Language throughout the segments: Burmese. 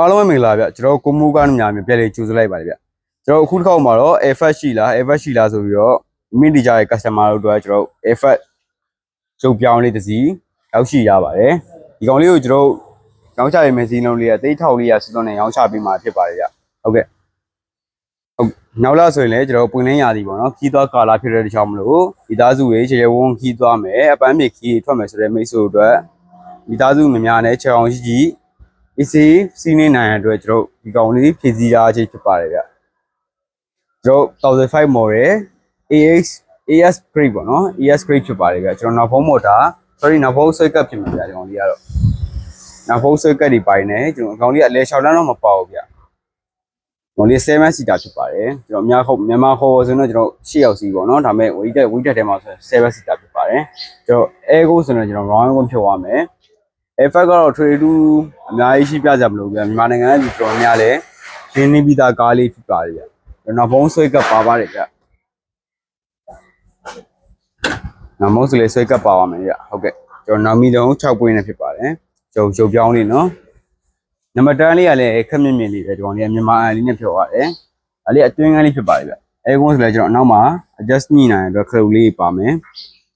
အားလုံးပဲမင်္ဂလာဗျကျွန်တော်ကိုမူကားနများများပြန်လေကြိုဆိုလိုက်ပါတယ်ဗျကျွန်တော်အခုတစ်ခေါက်မှာတော့ effect ရှိလား effect ရှိလားဆိုပြီးတော့မိတီကြရဲ့ customer တို့အတွက်ကျွန်တော် effect ကျုပ်ပြောင်းလေးတစ်စီးရောက်ရှိရပါတယ်ဒီကောင်လေးကိုကျွန်တော်ရောင်းချရေးမယ်စီးလုံးလေးကတိတ်ထောက်လေးရစွန်းနဲ့ရောင်းချပေးမှာဖြစ်ပါတယ်ဗျဟုတ်ကဲ့ဟုတ်နောက်လာဆိုရင်လည်းကျွန်တော်ပွင့်လင်းရာသီပေါ့နော်ခီးသွားကာလာဖြစ်တဲ့တခြားမလို့ဒီသားစုတွေခြေခြေဝုန်းခီးသွားမယ်အပန်းမြေခီးထွက်မယ်ဆိုတဲ့မိတ်ဆွေတို့အတွက်ဒီသားစုများများနဲ့ခြေအောင်ရှိကြီး AC စီးနေနိုင်တဲ့အတွက်ကျွန်တော်ဒီကောင်လေးဖြည့်စည်းထားခြင်းဖြစ်ပါတယ်ဗျကျွန်တော်1005 model AX AS grade ပေါ့နော် AS grade ဖြစ်ပါတယ်ဗျကျွန်တော်နောက်ဖုံးမော်တာ sorry နောက်ဖုံးဆွဲကပ်ဖြစ်မှာဗျဒီကောင်လေးကတော့နောက်ဖုံးဆွဲကပ်ဒီပိုင်းနဲ့ကျွန်တော်အကောင်လေးအလဲ6လမ်းတော့မပေါဘူးဗျကောင်လေး7 seater ဖြစ်ပါတယ်ကျွန်တော်အများခုမြန်မာခေါ်ဆိုတော့ကျွန်တော်8ယောက်စီပေါ့နော်ဒါပေမဲ့ဝီတက်ဝီတက်ထဲမှာဆို7 seater ဖြစ်ပါတယ်ကျွန်တော် air go ဆိုတော့ကျွန်တော် round ကိုဖြုတ်သွားမယ် effect ကတော့ trade 2အများကြီးရှိပြကြမလို့ဗျမြန်မာနိုင်ငံကလူတော်များလဲရင်းနှီးပြီးသားကားလေးဖြစ်ပါတယ်ဗျနောက်ဘုံဆွဲကပ်ပါပါတယ်ဗျနောက်မုံစလေးဆွဲကပ်ပါပါမယ်ဗျဟုတ်ကဲ့ကျွန်တော်နောက်မီတုံး6ပွင့်နဲ့ဖြစ်ပါတယ်ကျွန်တော်ရုပ်ပြောင်းလေးနော်နံပါတ်တန်းလေးကလည်းခက်မြင့်မြင့်လေးပဲဒီကောင်လေးကမြန်မာအလေးနဲ့ဖြောပါတယ်အဲ့လေးအတွင်းကန်းလေးဖြစ်ပါတယ်ဗျအဲကုန်းဆိုလဲကျွန်တော်အနောက်မှာ adjust ညှိနိုင်တဲ့အတွက်ခရုလေးပါမယ်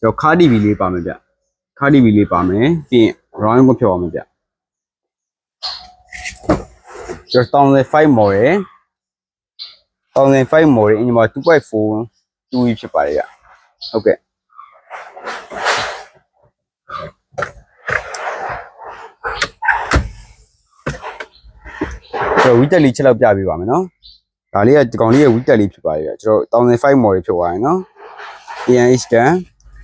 ကျွန်တော်ခါဒီဗီလေးပါမယ်ဗျခါဒီဗီလေးပါမယ်ပြီးရင် round ကိုဖြောအောင်ဗျကျွန်တော်1005 model 1005 model အင်ဂျင်မှာ2.4 2ဖြစ်ပါတယ်ဗျဟုတ်ကဲ့ကျွန်တော်ဝီတက်လေးချက်လောက်ပြပေးပါမယ်နော်ဒါလေးကဒီကောင်လေးရဲ့ဝီတက်လေးဖြစ်ပါတယ်ဗျကျွန်တော်1005 model ဖြစ်သွားရင်နော် ANH ကန်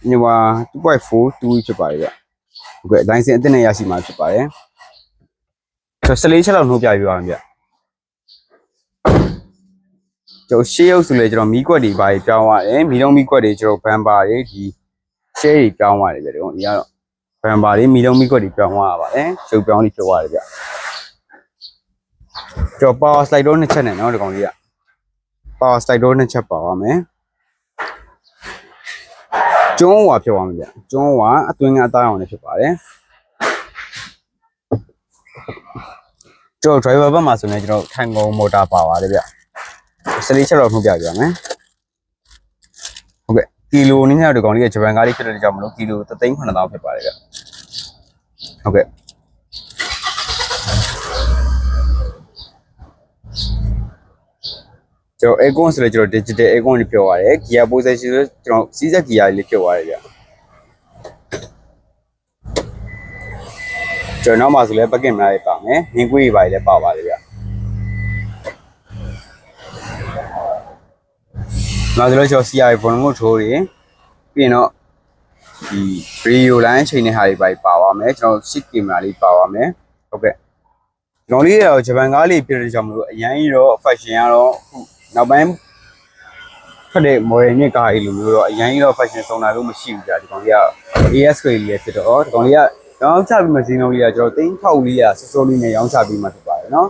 အင်ဂျင်မှာ2.4 2ဖြစ်ပါတ ယ်ဗျဟုတ်ကဲ့လိုင်စင်အသစ်နဲ့ရရှိမှာဖြစ်ပါတယ်ကျွန်တော်14ချက်လောက်နှိုးပြပေးပါမယ်ဗျကျွန်တော်ရှေးရုပ်ဆိုလေကျွန်တော်မီးကွက်တွေပါပြောင်းသွားတယ်မီးလုံးမီးကွက်တွေကျွန်တော်ဘန်ပါတွေဒီရှဲတွေပြောင်းသွားတယ်ဗျဒီကတော့ဒီကတော့ဘန်ပါတွေမီးလုံးမီးကွက်တွေပြောင်းသွားတာပါတယ်ရှုပ်ပြောင်းလေးဖြစ်သွားတယ်ဗျကျွန်တော် power slide တော့နှစ်ချက်နဲ့နော်ဒီကောင်လေးက power slide တော့နှစ်ချက်ပါပါမယ် ကျွန်းဝါဖြစ်သွားမှာဗျကျွန်းဝါအတွင်းကအသားအောင်လည်းဖြစ်ပါတယ်ကျွန်တော် driver ဘက်မှာဆိုရင်ကျွန်တော်ထိုင်ကုန်မော်တာပါပါတယ်ဗျစလေးချက်တော့ထုတ်ပြပြမယ်ဟုတ်ကဲ့ကီလိုနည်းနည်းဒီကောင်လေးကဂျပန်ကားလေးဖြစ်တဲ့ကြောင့်မလို့ကီလို3,900ဖြစ်ပါတယ်ဗျဟုတ်ကဲ့ ကျွန်တော် aircon ဆိုလဲကျွန်တော် digital aircon လေးပြောရတယ် gear position ဆိုကျွန်တော်စီးစက် gear လေးပြောရတယ်ဗျကျွန်တော်နောက်မှာဆိုလဲ bucket များလေးပါမယ်ငင်းကွေးတွေပါလည်းပါပါတယ်ဗျနောက်ဆိုလဲကျွန်တော် CI ဘုံကိုထိုးတွေပြီးရင်တော့ဒီ radio line ချိန်တဲ့ဟာတွေပါပါပါမယ်ကျွန်တော် sit camera လေးပါပါမယ်ဟုတ်ကဲ့ဒီကောင်လေးရောဂျပန်ကားလေးဖြစ်တဲ့ကြောင့်မလို့အရင်ကြီးတော့ fashion ကတော့အခု နောက်ပိုင်းဖက်တဲ့ model နဲ့ကားကြီးလိုမျိုးတော့အရင်ကြီးတော့ fashion စုံတာလို့မရှိဘူးကြာဒီကောင်လေးက AS grade လေးဖြစ်တော့ဒီကောင်လေးကရောင်းချပြီးမှဈေးနှုန်းလေးကကျွန်တော်သိန်းထောက်လေးကစိုးစိုးလေးနဲ့ရောင်းချပြီးမှဖြစ်ပါတယ်နော်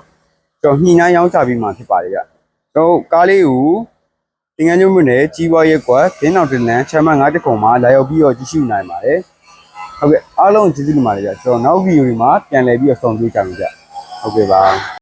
ကျွန်တော်ညှိနှိုင်းရောင်းချပြီးမှဖြစ်ပါတယ်ကြာကျွန်တော်ကားလေးကိုတင်ငန်းညုံမြို့နယ်ကြီးပွားရက်ကွာဒင်းအောင်တင်လန်ချမ်းမ9တခုံမှာလာရောက်ပြီးတော့ကြည့်ရှုနိုင်ပါတယ်ဟုတ်ကဲ့အားလုံးကျေးဇူးတင်ပါတယ်ကြာကျွန်တော်နောက်ဗီဒီယိုတွေမှာပြန်လည်ပြီးတော့ဆောင်တွေ့ကြမယ်ကြာဟုတ်ကဲ့ပါ